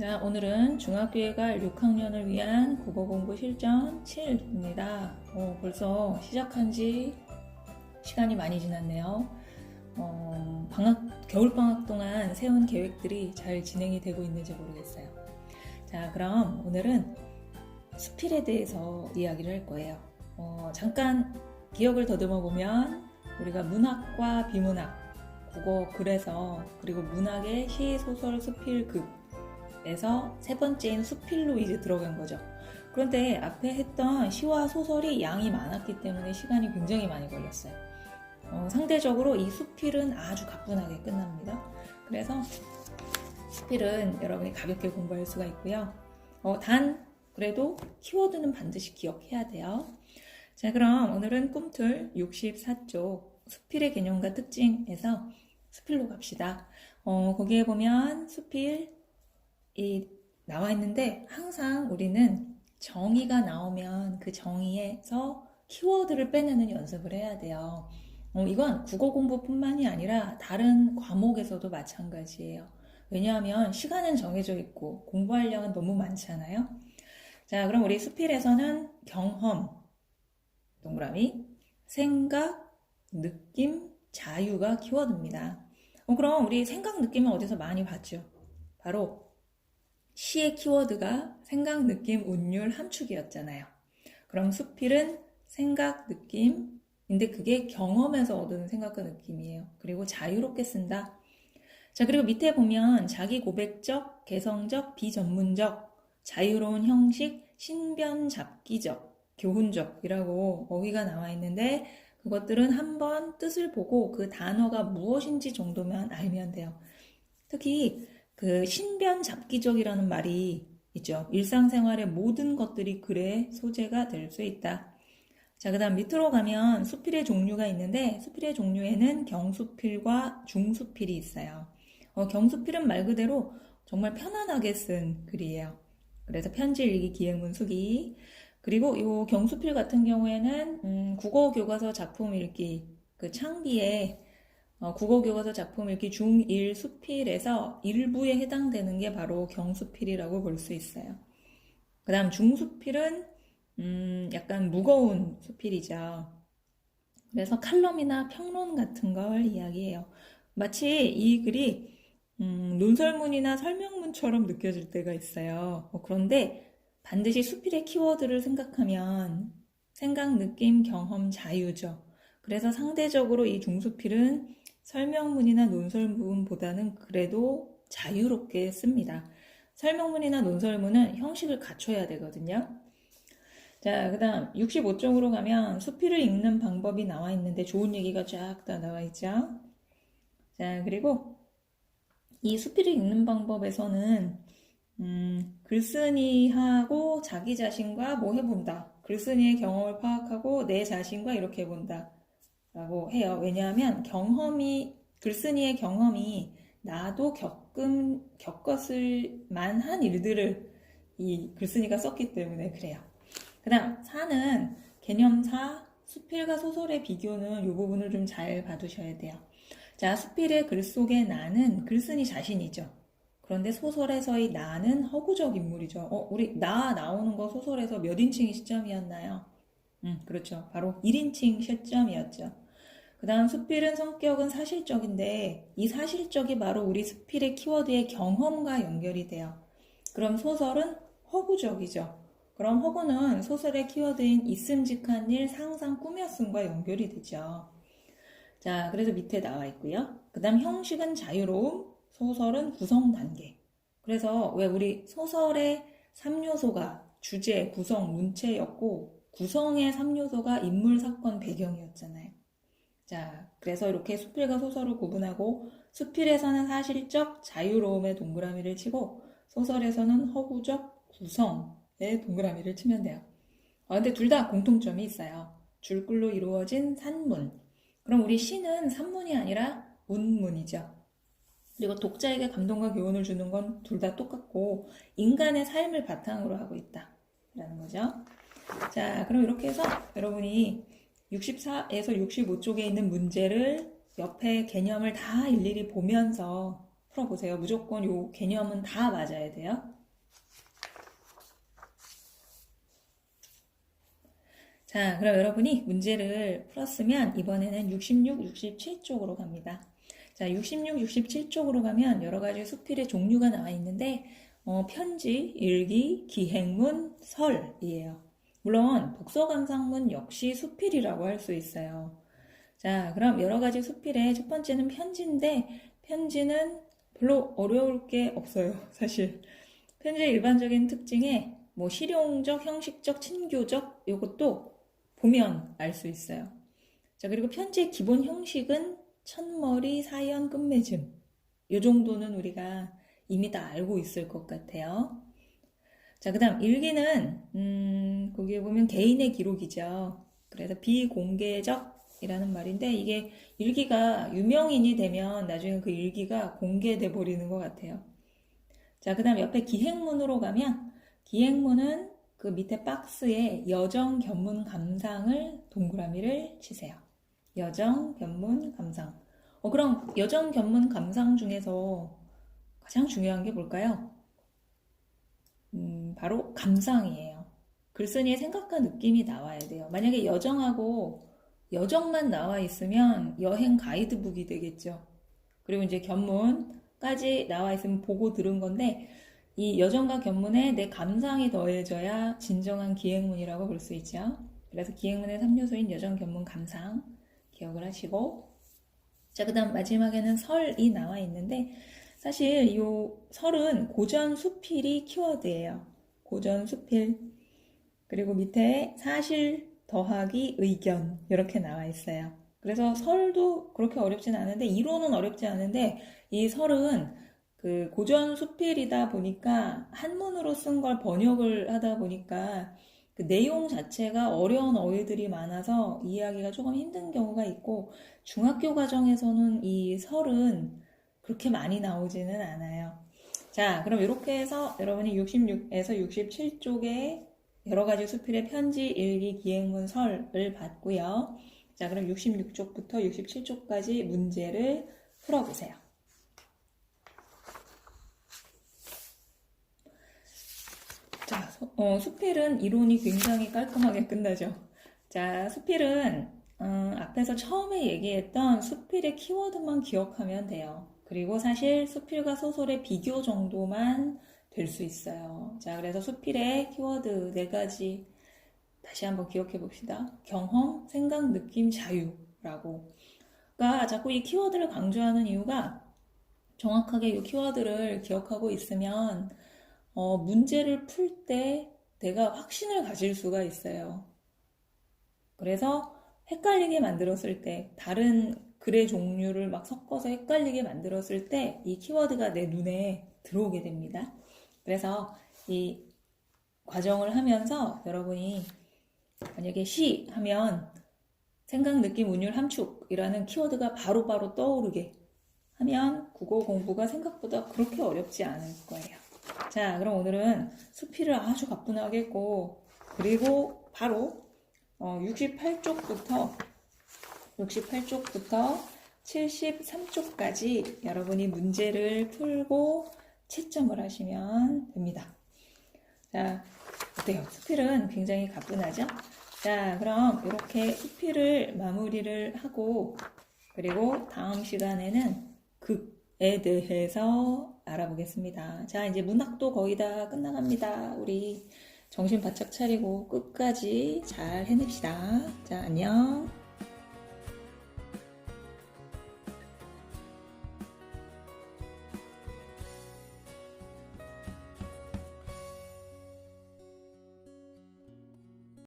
자, 오늘은 중학교에 갈 6학년을 위한 국어 공부 실전 7입니다. 어, 벌써 시작한 지 시간이 많이 지났네요. 어, 방학, 겨울방학 동안 세운 계획들이 잘 진행이 되고 있는지 모르겠어요. 자, 그럼 오늘은 수필에 대해서 이야기를 할 거예요. 어, 잠깐 기억을 더듬어 보면 우리가 문학과 비문학, 국어 글에서 그리고 문학의 시, 소설, 수필, 급 에서 세 번째인 수필로 이제 들어간 거죠. 그런데 앞에 했던 시와 소설이 양이 많았기 때문에 시간이 굉장히 많이 걸렸어요. 어, 상대적으로 이 수필은 아주 가뿐하게 끝납니다. 그래서 수필은 여러분이 가볍게 공부할 수가 있고요. 어, 단 그래도 키워드는 반드시 기억해야 돼요. 자, 그럼 오늘은 꿈틀 64쪽 수필의 개념과 특징에서 수필로 갑시다. 어, 거기에 보면 수필 이 나와 있는데 항상 우리는 정의가 나오면 그 정의에서 키워드를 빼내는 연습을 해야 돼요. 어, 이건 국어 공부뿐만이 아니라 다른 과목에서도 마찬가지예요. 왜냐하면 시간은 정해져 있고 공부할 양은 너무 많잖아요. 자, 그럼 우리 수필에서는 경험, 동그라미, 생각, 느낌, 자유가 키워드입니다. 어, 그럼 우리 생각, 느낌은 어디서 많이 봤죠? 바로 시의 키워드가 생각, 느낌, 운율, 함축이었잖아요. 그럼 수필은 생각, 느낌인데 그게 경험에서 얻은 생각과 느낌이에요. 그리고 자유롭게 쓴다. 자, 그리고 밑에 보면 자기 고백적, 개성적, 비전문적, 자유로운 형식, 신변 잡기적, 교훈적이라고 어휘가 나와 있는데 그것들은 한번 뜻을 보고 그 단어가 무엇인지 정도만 알면 돼요. 특히 그 신변 잡기적이라는 말이 있죠. 일상생활의 모든 것들이 글의 소재가 될 수 있다. 자, 그 다음 밑으로 가면 수필의 종류가 있는데 수필의 종류에는 경수필과 중수필이 있어요. 어, 경수필은 말 그대로 정말 편안하게 쓴 글이에요. 그래서 편지 일기 기행문 수기 그리고 이 경수필 같은 경우에는 음, 국어 교과서 작품 읽기 그 창비에 어, 국어교과서 작품 읽기 중1 수필에서 일부에 해당되는 게 바로 경수필이라고 볼 수 있어요. 그 다음 중수필은 음, 약간 무거운 수필이죠. 그래서 칼럼이나 평론 같은 걸 이야기해요. 마치 이 글이 음, 논설문이나 설명문처럼 느껴질 때가 있어요. 어, 그런데 반드시 수필의 키워드를 생각하면 생각, 느낌, 경험, 자유죠. 그래서 상대적으로 이 중수필은 설명문이나 논설문보다는 그래도 자유롭게 씁니다. 설명문이나 논설문은 형식을 갖춰야 되거든요. 자, 그 다음 65쪽으로 가면 수필을 읽는 방법이 나와 있는데 좋은 얘기가 쫙 다 나와 있죠. 자, 그리고 이 수필을 읽는 방법에서는 음, 글쓴이하고 자기 자신과 뭐 해본다. 글쓴이의 경험을 파악하고 내 자신과 이렇게 해본다. 라고 해요. 왜냐하면 경험이, 글쓴이의 경험이 나도 겪음, 겪었을 만한 일들을 이 글쓴이가 썼기 때문에 그래요. 그 다음, 사는 개념사, 수필과 소설의 비교는 이 부분을 좀 잘 봐두셔야 돼요. 자, 수필의 글 속의 나는 글쓴이 자신이죠. 그런데 소설에서의 나는 허구적 인물이죠. 어, 우리 나 나오는 거 소설에서 몇 인칭이 시점이었나요? 음, 그렇죠. 바로 1인칭 시점이었죠. 그 다음 수필은 성격은 사실적인데 이 사실적이 바로 우리 수필의 키워드의 경험과 연결이 돼요. 그럼 소설은 허구적이죠. 그럼 허구는 소설의 키워드인 있음직한 일, 상상, 꾸며 쓴과 연결이 되죠. 자, 그래서 밑에 나와 있고요. 그 다음 형식은 자유로움, 소설은 구성 단계. 그래서 왜 우리 소설의 3요소가 주제, 구성, 문체였고 구성의 3요소가 인물, 사건, 배경이었잖아요. 자, 그래서 이렇게 수필과 소설을 구분하고 수필에서는 사실적 자유로움의 동그라미를 치고 소설에서는 허구적 구성의 동그라미를 치면 돼요. 아, 근데 둘 다 공통점이 있어요. 줄글로 이루어진 산문. 그럼 우리 시는 산문이 아니라 문문이죠. 그리고 독자에게 감동과 교훈을 주는 건 둘 다 똑같고 인간의 삶을 바탕으로 하고 있다. 라는 거죠. 자, 그럼 이렇게 해서 여러분이 64에서 65쪽에 있는 문제를 옆에 개념을 다 일일이 보면서 풀어보세요. 무조건 요 개념은 다 맞아야 돼요. 자, 그럼 여러분이 문제를 풀었으면 이번에는 66, 67쪽으로 갑니다. 자, 66, 67쪽으로 가면 여러 가지 수필의 종류가 나와 있는데, 어, 편지, 일기, 기행문, 설이에요. 물론 독서감상문 역시 수필이라고 할 수 있어요. 자, 그럼 여러 가지 수필의 첫 번째는 편지인데, 편지는 별로 어려울 게 없어요, 사실. 편지의 일반적인 특징에 뭐 실용적, 형식적, 친교적 이것도 보면 알 수 있어요. 자, 그리고 편지의 기본 형식은 첫머리, 사연, 끝맺음. 이 정도는 우리가 이미 다 알고 있을 것 같아요. 자, 그 다음 일기는, 음, 거기에 보면 개인의 기록이죠. 그래서 비공개적이라는 말인데, 이게 일기가 유명인이 되면 나중에 그 일기가 공개돼 버리는 것 같아요. 자, 그 다음 옆에 기행문으로 가면, 기행문은 그 밑에 박스에 여정 견문 감상을 동그라미를 치세요. 여정 견문 감상. 어, 그럼 여정 견문 감상 중에서 가장 중요한 게 뭘까요? 음, 바로 감상이에요. 글쓴이의 생각과 느낌이 나와야 돼요. 만약에 여정하고 여정만 나와 있으면 여행 가이드북이 되겠죠. 그리고 이제 견문까지 나와 있으면 보고 들은 건데 이 여정과 견문에 내 감상이 더해져야 진정한 기행문이라고 볼 수 있죠. 그래서 기행문의 3요소인 여정, 견문, 감상 기억을 하시고 자, 그 다음 마지막에는 설이 나와 있는데 사실 이 설은 고전 수필이 키워드예요. 고전 수필 그리고 밑에 사실 더하기 의견 이렇게 나와 있어요. 그래서 설도 그렇게 어렵진 않은데 이론은 어렵지 않은데 이 설은 그 고전 수필이다 보니까 한문으로 쓴 걸 번역을 하다 보니까 그 내용 자체가 어려운 어휘들이 많아서 이해하기가 조금 힘든 경우가 있고 중학교 과정에서는 이 설은 그렇게 많이 나오지는 않아요. 자, 그럼 이렇게 해서 여러분이 66에서 67쪽에 여러 가지 수필의 편지, 일기, 기행문, 설을 봤고요. 자, 그럼 66쪽부터 67쪽까지 문제를 풀어보세요. 자, 어, 수필은 이론이 굉장히 깔끔하게 끝나죠. 자, 수필은 음, 앞에서 처음에 얘기했던 수필의 키워드만 기억하면 돼요. 그리고 사실 수필과 소설의 비교 정도만 될 수 있어요. 자, 그래서 수필의 키워드 네 가지 다시 한번 기억해 봅시다. 경험, 생각, 느낌, 자유라고. 그러니까 자꾸 이 키워드를 강조하는 이유가 정확하게 이 키워드를 기억하고 있으면 어, 문제를 풀 때 내가 확신을 가질 수가 있어요. 그래서 헷갈리게 만들었을 때, 다른 글의 종류를 막 섞어서 헷갈리게 만들었을 때, 이 키워드가 내 눈에 들어오게 됩니다. 그래서 이 과정을 하면서 여러분이 만약에 시 하면 생각, 느낌, 운율, 함축이라는 키워드가 바로바로 바로 떠오르게 하면 국어 공부가 생각보다 그렇게 어렵지 않을 거예요. 자, 그럼 오늘은 수필을 아주 가뿐하게 했고, 그리고 바로 68쪽부터 68쪽부터 73쪽까지 여러분이 문제를 풀고 채점을 하시면 됩니다. 자, 어때요? 수필은 굉장히 가뿐하죠? 자, 그럼 이렇게 수필을 마무리를 하고 그리고 다음 시간에는 극에 대해서 알아보겠습니다. 자, 이제 문학도 거의 다 끝나갑니다. 우리 정신 바짝 차리고 끝까지 잘 해냅시다. 자, 안녕.